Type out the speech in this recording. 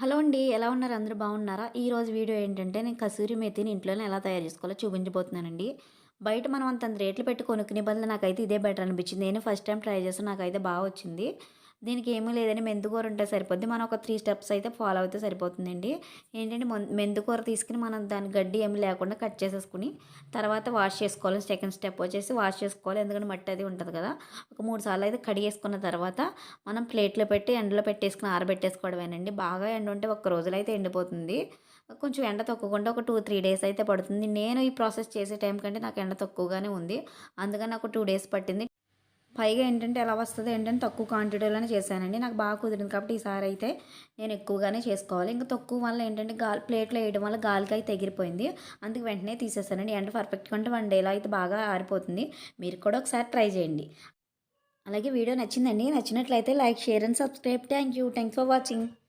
Hello అండి ఎలా ఉన్నారు? అందరూ బాగున్నారా? ఈరోజు వీడియో ఏంటంటే నేను కసూరి మెతిని ఇంట్లోనే ఎలా తయారు చేసుకోవాలో చూపించబోతున్నానండి. బయట మనం అంత రేట్లు పెట్టి కొనుక్కునే బదులు నాకైతే ఇదే బెటర్ అనిపించింది. నేను ఫస్ట్ టైం ట్రై చేస్తాను నాకైతే బాగా వచ్చింది. దీనికి ఏమీ లేదని మెంతుకూర ఉంటే సరిపోద్ది. మనం ఒక త్రీ స్టెప్స్ అయితే ఫాలో అయితే సరిపోతుందండి. ఏంటంటే మెంతుకూర తీసుకుని మనం దాని గడ్డి ఏమి లేకుండా కట్ చేసేసుకుని తర్వాత వాష్ చేసుకోవాలి. సెకండ్ స్టెప్ వచ్చేసి వాష్ చేసుకోవాలి. ఎందుకంటే మట్టి అది ఉంటుంది కదా. ఒక మూడు సార్లు అయితే కడిగేసుకున్న తర్వాత మనం ప్లేట్లో పెట్టి ఎండలో పెట్టేసుకుని ఆరబెట్టేసుకోవడమేనండి. బాగా ఎండ ఉంటే ఒక్క రోజులో అయితే ఎండిపోతుంది. కొంచెం ఎండ తక్కువకుండా ఒక టూ త్రీ డేస్ అయితే పడుతుంది. నేను ఈ ప్రాసెస్ చేసే టైం కంటే నాకు ఎండ తక్కువగానే ఉంది. అందుకని నాకు టూ డేస్ పట్టింది. పైగా ఏంటంటే ఎలా వస్తుంది ఏంటంటే తక్కువ క్వాంటిటీలోనే చేశానండి. నాకు బాగా కుదిరింది కాబట్టి ఈసారి అయితే నేను ఎక్కువగానే చేసుకోవాలి. ఇంకా తక్కువ వల్ల ఏంటంటే గాలి ప్లేట్లో వేయడం వల్ల గాలికి అయితే ఎగిరిపోయింది. అందుకు వెంటనే తీసేసానండి. ఎండ పర్ఫెక్ట్గా అంటే వన్ డేలో అయితే బాగా ఆరిపోతుంది. మీరు కూడా ఒకసారి ట్రై చేయండి. అలాగే వీడియో నచ్చిందండి. నచ్చినట్లయితే like share and subscribe thank you thanks for watching